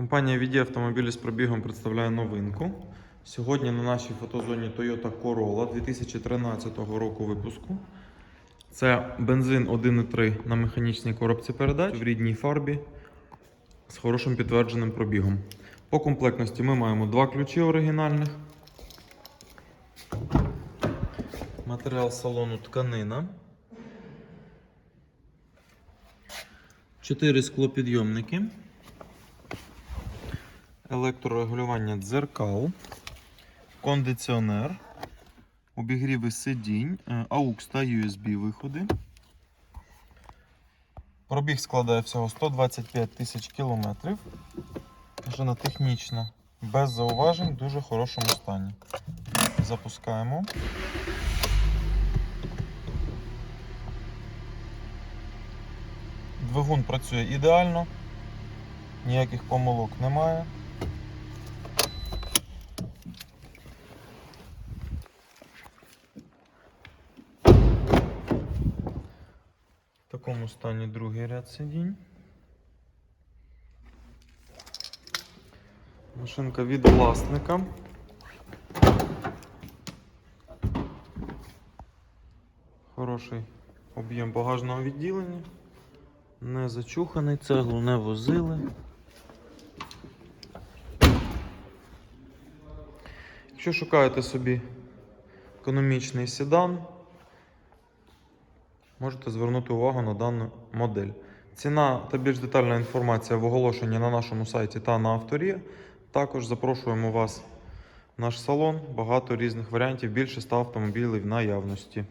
Компанія VD автомобілі з пробігом представляє новинку. Сьогодні на нашій фотозоні Toyota Corolla 2013 року випуску. Це бензин 1.3 на механічній коробці передач в рідній фарбі з хорошим підтвердженим пробігом. По комплектності ми маємо два ключі оригінальних. Матеріал салону тканина. Чотири склопідйомники. Електрорегулювання дзеркал, кондиціонер, обігріви сидінь, е, AUX та USB виходи. Пробіг складає всього 125 тисяч кілометрів. Машина технічна, без зауважень, в дуже хорошому стані. Запускаємо. Двигун працює ідеально, ніяких помилок немає. Такому стані другий ряд сидінь. Машинка від власника. Хороший об'єм багажного відділення. Не зачуханий, цеглу не возили. Якщо шукаєте собі економічний седан, можете звернути увагу на дану модель. Ціна та більш детальна інформація в оголошенні на нашому сайті та на авторі. Також запрошуємо вас в наш салон. Багато різних варіантів, більше 100 автомобілів в наявності.